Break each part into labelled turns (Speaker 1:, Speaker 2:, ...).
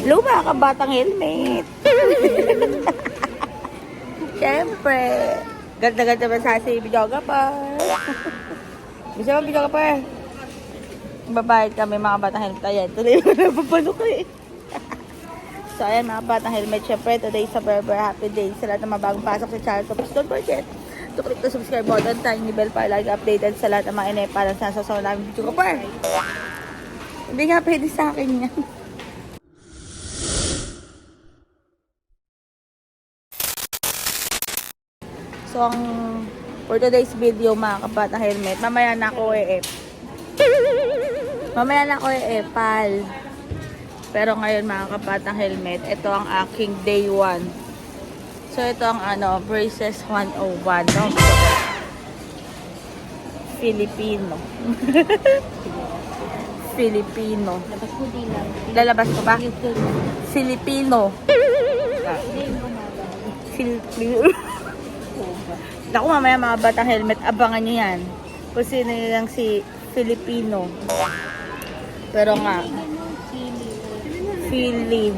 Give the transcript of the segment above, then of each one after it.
Speaker 1: Hello mga kabatang helmet. Siyempre. Ganda-ganda ba sa si Bijoga pa? Bisa ba Bijoga pa? Babayad kami mga batang helmet. Ayan, tuloy mo na papasok eh. so ayan mga batang helmet. Siyempre, today sa Berber Happy Day. Sa lahat ng mga bagong pasok sa channel ko. Please don't forget to click the subscribe button, tiny bell para lagi updated sa lahat ng mga inepa na sinasasawa namin video ko pa. Hindi nga pwede sa akin yan. So, ang for today's video mga kabata helmet, mamaya na ako eh Mamaya na ako eh pal. Pero ngayon mga kabata helmet, ito ang aking day 1. So, ito ang ano, braces 101. No? Filipino. Filipino.
Speaker 2: Labas ko din lang.
Speaker 1: Lalabas ko ba? Filipino.
Speaker 2: Umaga.
Speaker 1: Filipino. Naku, mamaya mga batang helmet, abangan nyo yan. Kung sino yung si Filipino. Pero nga, Philly.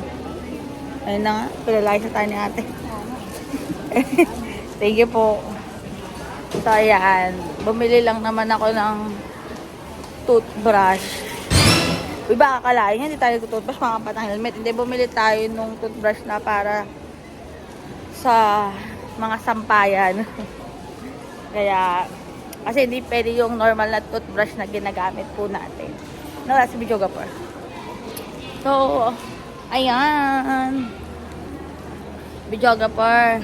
Speaker 1: Ayun na nga, pilalaki sa tayo ni ate. Thank you po. So, ayan. Bumili lang naman ako ng toothbrush. Uy, baka kalain hindi tayo toothbrush, mga patang helmet. Hindi, bumili tayo nung toothbrush na para sa mga sampayan. Kaya, kasi hindi pwede yung normal na toothbrush na ginagamit po natin. No, sa video po. So, ayan. Videographer.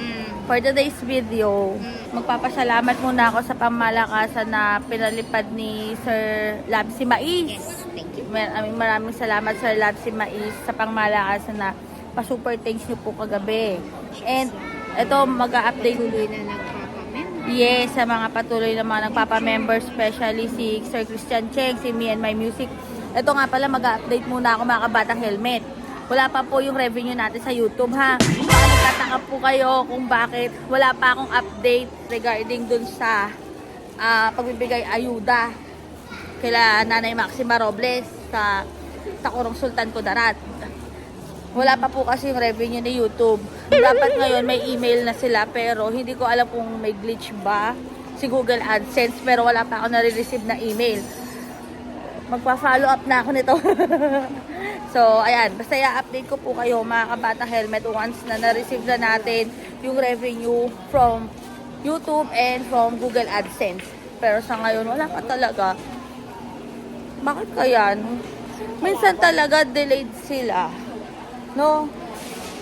Speaker 1: For today's video, magpapasalamat muna ako sa pamalakasan na pinalipad ni Sir Labsi Mais.
Speaker 2: Yes, thank you.
Speaker 1: Maraming maraming salamat Sir Labsi Mais sa pangmalakasan na pa-super thanks niyo po kagabi. And ito mag-update
Speaker 2: Tuloy na nagpapamen.
Speaker 1: Yes, sa mga patuloy na mga nagpapa-member, especially si Sir Christian Cheng, si Me and My Music. Ito nga pala, mag-update muna ako mga kabatang helmet. Wala pa po yung revenue natin sa YouTube ha. Baka nagtataka po kayo kung bakit wala pa akong update regarding dun sa ah, pagbibigay ayuda kila Nanay Maxima Robles sa Takurong Sultan Kudarat. Wala pa po kasi yung revenue ni YouTube. Dapat ngayon may email na sila pero hindi ko alam kung may glitch ba si Google AdSense pero wala pa ako nare-receive na email. Magpa-follow up na ako nito. so, ayan. Basta i-update ko po kayo mga kabata helmet once na na-receive na natin yung revenue from YouTube and from Google AdSense. Pero sa ngayon, wala pa talaga. Bakit kaya? Minsan talaga delayed sila. No?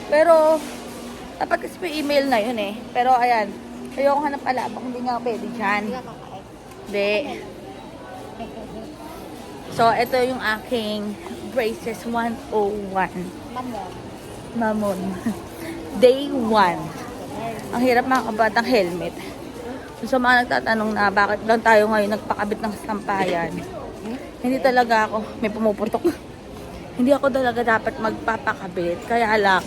Speaker 1: Pero, dapat kasi may email na yun eh. Pero ayan, ayoko hanap alabang, hindi nga pwede dyan.
Speaker 2: Hindi.
Speaker 1: So, ito yung aking braces 101.
Speaker 2: Mamon.
Speaker 1: Mamon. Day 1. Ang hirap mga kabatang helmet. So, sa mga nagtatanong na bakit lang tayo ngayon nagpakabit ng sampayan. Hindi talaga ako, may pumuputok. Hindi ako talaga dapat magpapakabit. Kaya lang,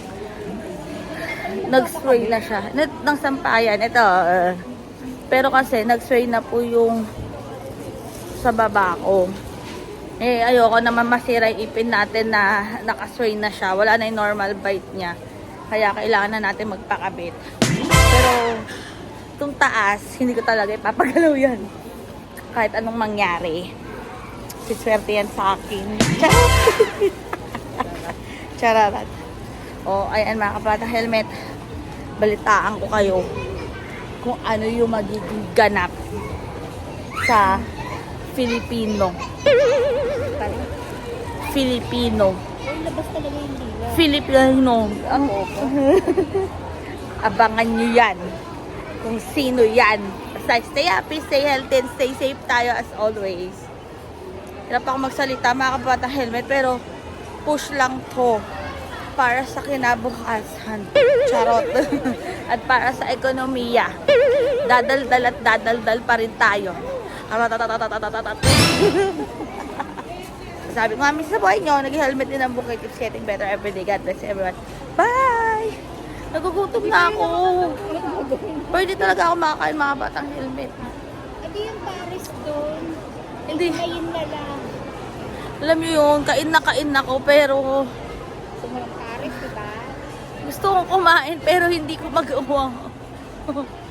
Speaker 1: nag-spray na siya. Net, ng sampayan, ito. uh, pero kasi, nag-spray na po yung sa baba ko. Eh, ayoko naman masira yung ipin natin na nakasway na siya. Wala na yung normal bite niya. Kaya kailangan na natin magpakabit. Pero, itong taas, hindi ko talaga ipapagalaw yan. Kahit anong mangyari. Siswerte yan sa akin. Chararat. O, ayan mga kapata helmet. Balitaan ko kayo kung ano yung magiging ganap sa Filipino. Filipino. Filipino. Ang, abangan nyo yan. Kung sino yan. Basta stay happy, stay healthy, and stay safe tayo as always. Hirap ako magsalita mga kabata helmet, pero push lang to para sa kinabukasan. Charot. at para sa ekonomiya. Dadaldal at dadaldal pa rin tayo. Sabi ko nga, sa buhay nyo, nag-helmet din ang bukid. Keeps getting better every day. God bless everyone. Bye! Nagugutom na ako. Pwede talaga ako makakain mga batang helmet.
Speaker 2: Adi yung Paris doon.
Speaker 1: Hindi.
Speaker 2: Ayun na lang.
Speaker 1: Alam niyo yun, kain na kain ako, pero
Speaker 2: mo ng Paris, di ba?
Speaker 1: Gusto kong kumain pero hindi ko magawa.